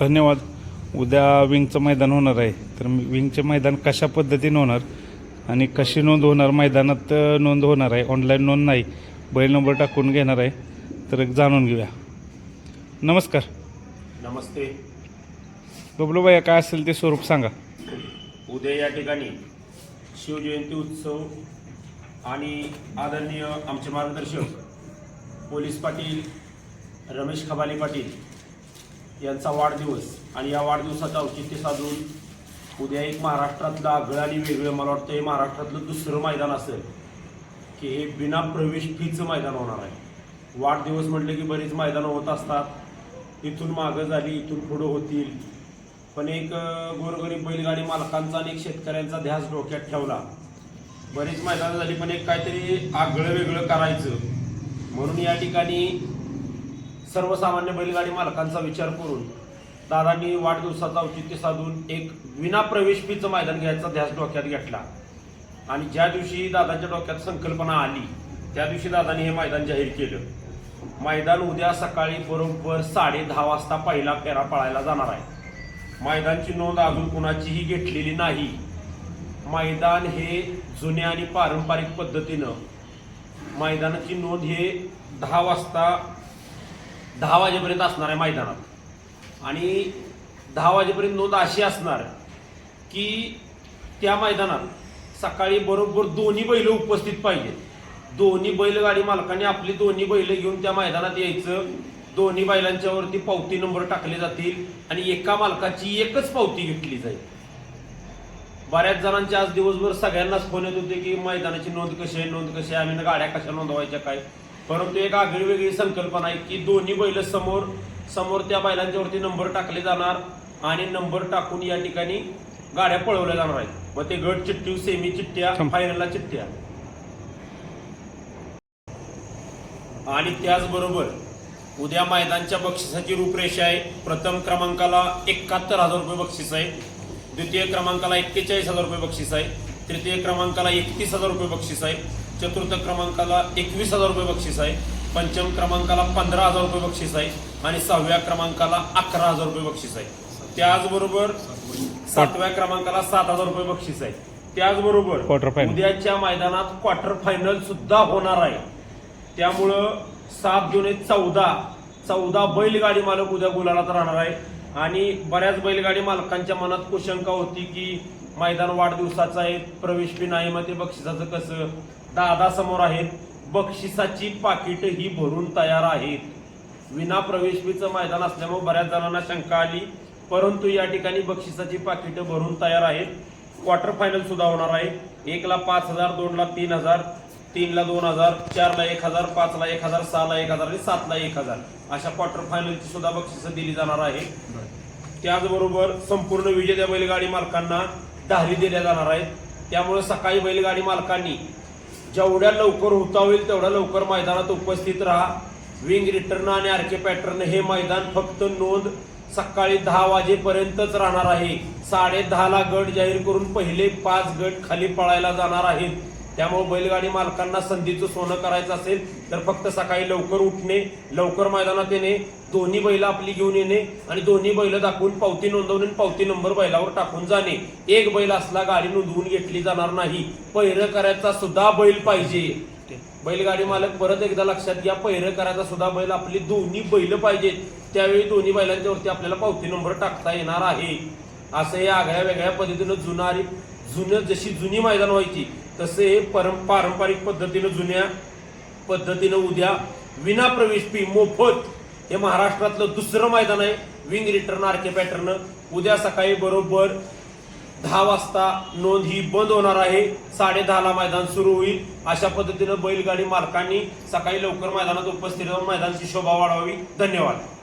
धन्यवाद. उद्या विंगचं मैदान होणार आहे. तर विंगचे मैदान कशा पद्धतीने होणार आणि कशी नोंद होणार? मैदानात नोंद होणार आहे. ऑनलाईन नोंद नाही. बैल नंबर टाकून घेणार आहे. तर एक जाणून घेऊया. नमस्कार. नमस्ते. बबलूबाई काय असेल ते स्वरूप सांगा. उद्या या ठिकाणी शिवजयंती उत्सव आणि आदरणीय आमचे मार्गदर्शक पोलीस पाटील रमेश खबाले पाटील यांचा वाढदिवस. आणि या वाढदिवसाचं औचित्य साधून उद्या एक महाराष्ट्रातलं आगळं आणि वेगळं मला वाटतं हे महाराष्ट्रातलं दुसरं मैदान असेल की हे बिना प्रवेश फीचं मैदान होणार आहे. वाढदिवस म्हटलं की बरीच मैदानं होत असतात. इथून मागं झाली इथून पुढं होतील. पण एक गोरगरीब बैलगाडी मालकांचा आणि एक शेतकऱ्यांचा ध्यास डोक्यात ठेवला. बरीच मैदानं झाली पण एक काहीतरी आगळं वेगळं करायचं. म्हणून या ठिकाणी सर्वसामान्य बैलगाडी मालकांचा विचार करून दादांनी वाढदिवसाचा औचित्य साधून एक विना प्रवेश फीचं मैदान घ्यायचा ध्यास डोक्यात घेतला. आणि ज्या दिवशी दादांच्या डोक्यात संकल्पना आली त्या दिवशी दादांनी हे मैदान जाहीर केलं. मैदान उद्या सकाळी बरोबर साडे दहा वाजता पहिला फेरा पळायला जाणार आहे. मैदानची नोंद अजून कुणाचीही घेतलेली नाही. मैदान हे जुन्या आणि पारंपरिक पद्धतीनं मैदानाची नोंद हे दहा वाजता दहा वाजेपर्यंत असणार आहे मैदानात. आणि दहा वाजेपर्यंत नोंद अशी असणार की त्या मैदानात सकाळी बरोबर दोन्ही बैल उपस्थित पाहिजेत दोन्ही बैलगाडी मालकाने आपली दोन्ही बैल घेऊन त्या मैदानात यायचं. दोन्ही बैलांच्यावरती पावती नंबर टाकले जातील आणि एका मालकाची एकच पावती घेतली जाईल. बऱ्याच जणांचे आज दिवसभर सगळ्यांनाच फोन येत होते की मैदानाची नोंद कशी आहे नोंद कशी आहे आम्ही गाड्या कशा नोंदवायच्या काय? परंतु एक आगळी वेगळी संकल्पना आहे की दोन्ही बैल समोर समोर त्या बैलांच्या वरती नंबर टाकले जाणार आणि नंबर टाकून या ठिकाणी गाड्या पळवल्या जाणार आहेत. मग ते गट चिठ्ठी सेमी चिठ्ठ्या. फायनलला चिठ्ठ्या. आणि त्याचबरोबर उद्या मैदानच्या बक्षिसाची रूपरेषा आहे. प्रथम क्रमांकाला एकाहत्तर हजार रुपये बक्षीस आहे. द्वितीय क्रमांकाला एक्केचाळीस हजार रुपये बक्षीस आहे. तृतीय क्रमांकाला एकतीस हजार रुपये बक्षीस आहे. चतुर्थ क्रमांकाला एकवीस हजार रुपये बक्षीस आहे. पंचम क्रमांकाला पंधरा हजार रुपये बक्षीस आहे. आणि सहाव्या क्रमांकाला अकरा हजार रुपये बक्षीस आहे. त्याचबरोबर सातव्या क्रमांकाला सात हजार रुपये बक्षीस आहे. त्याचबरोबर. उद्याच्या मैदानात क्वार्टर फायनल सुद्धा होणार आहे. त्यामुळं सात जुने चौदा चौदा बैलगाडी मालक उद्या गुलालात राहणार आहे. आणि बऱ्याच बैलगाडी मालकांच्या मनात कुशंका होती की मैदान वाढदिवसाचं आहे प्रवेश बी नाही मग ते बक्षिसाचं कसं? दादा समोर आहेत बक्षिसाची पाकिट ही भरून तयार आहेत. विना प्रवेशबीचं मैदान असल्यामुळे बऱ्याच जणांना शंका आली परंतु या ठिकाणी बक्षिसाची पाकिटं भरून तयार आहेत. क्वार्टर फायनल सुद्धा होणार आहे. एकला पाच हजार दोनला तीन हजार तीनला दोन हजार चारला एक हजार पाचला एक हजार सहाला एक हजार आणि सातला एक हजार. अशा क्वार्टर फायनलची सुद्धा बक्षिसं दिली जाणार आहे त्याचबरोबर संपूर्ण विजेत्या बैलगाडी मालकांना धारी दिल्या जाणार आहेत. त्यामुळे सकाळी बैलगाडी मालकांनी जेवढ्या लवकर होता होईल तेवढ्या लवकर मैदानात उपस्थित राहा. विंग रिटर्न आणि आरके पॅटर्न हे मैदान फक्त नोंद सकाळी दहा वाजेपर्यंतच राहणार आहे. साडे दहाला गट जाहीर करून पहिले पाच गट खाली पळायला जाणार आहेत. त्यामुळे बैलगाडी मालकांना संधीचं सोनं करायचं असेल तर फक्त सकाळी लवकर उठणे लवकर मैदानात येणे दोन्ही बैल आपली घेऊन येणे आणि दोन्ही बैल दाखवून पावती नोंदवणे पावती नंबर बैलावर टाकून जाणे. एक बैल असला गाडी नोंदवून घेतली जाणार नाही. पैर करायचा सुद्धा बैल पाहिजे. बैलगाडी मालक परत एकदा लक्षात घ्या पहिरं करायचा सुद्धा बैल आपली दोन्ही बैल पाहिजेत. त्यावेळी दोन्ही बैलांच्यावरती आपल्याला पावती नंबर टाकता येणार आहे. असं हे आगळ्या वेगळ्या पद्धतीनं जुनारी जुनं जशी जुनी मैदान व्हायची तसे हे परं पारंपरिक पद्धतीनं जुन्या पद्धतीनं उद्या विना प्रवेश फी मोफत हे महाराष्ट्रातलं दुसरं मैदान आहे. विंग रिटर्न आरके पॅटर्न उद्या सकाळी बरोबर दहा वाजता नोंद ही बंद होणार आहे. साडे दहाला मैदान सुरू होईल. अशा पद्धतीनं बैलगाडी मालकांनी सकाळी लवकर मैदानात उपस्थित राहून मैदानाची शोभा वाढवावी. धन्यवाद.